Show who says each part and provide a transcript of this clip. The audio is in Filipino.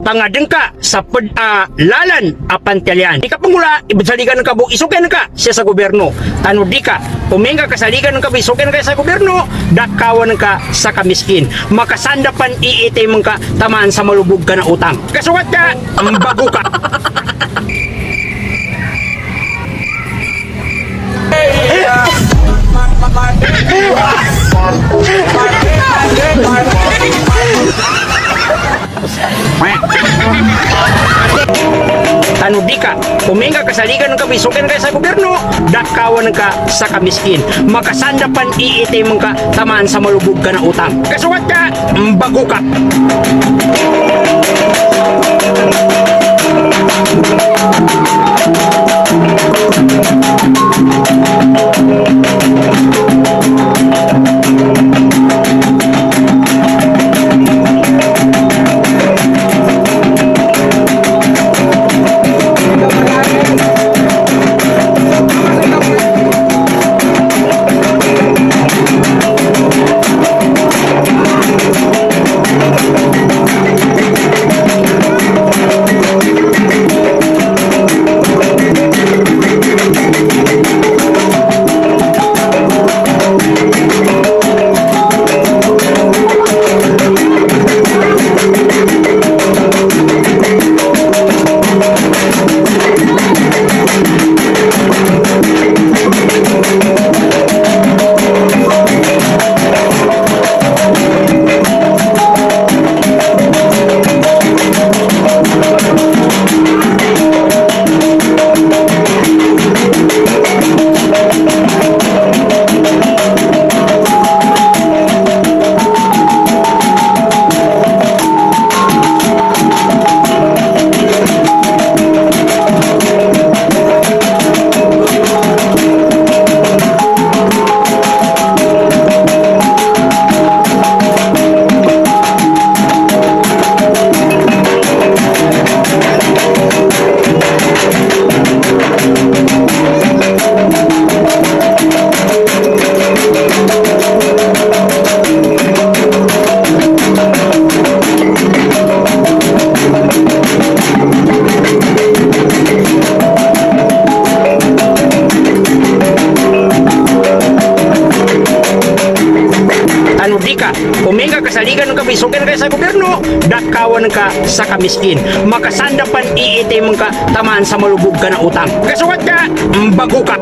Speaker 1: pangadeng ka sa pad, ah, lalan apan talyan. Di ka pangula, ibasaligan ng kabo, isukin ka siya sa gobyerno. Tano di ka, puminga ka sa ligan ng kabo, isukin ka sa gobyerno, dakawan ka sa kamiskin. Makasanda pan iitay mong ka, tamaan sa malubog ka na utang. Kasukat ka, ang bago ka. Tano di ka, puminga ka sa ligan ng kabo, isukin ka sa gobyerno, dakawan ka sa kamiskin. Makasanda pan iitay mong ka, tamaan sa malubog ka na utang. Kasukat ka, bago ka. Ano di ka, sa ligan ng kabo, isukin ka sa gobyerno, dakawan ka sa kamiskin. Makasanda pan iitay mong ka, tamaan sa malubog ka na utang. Kasukat ka, bago ka.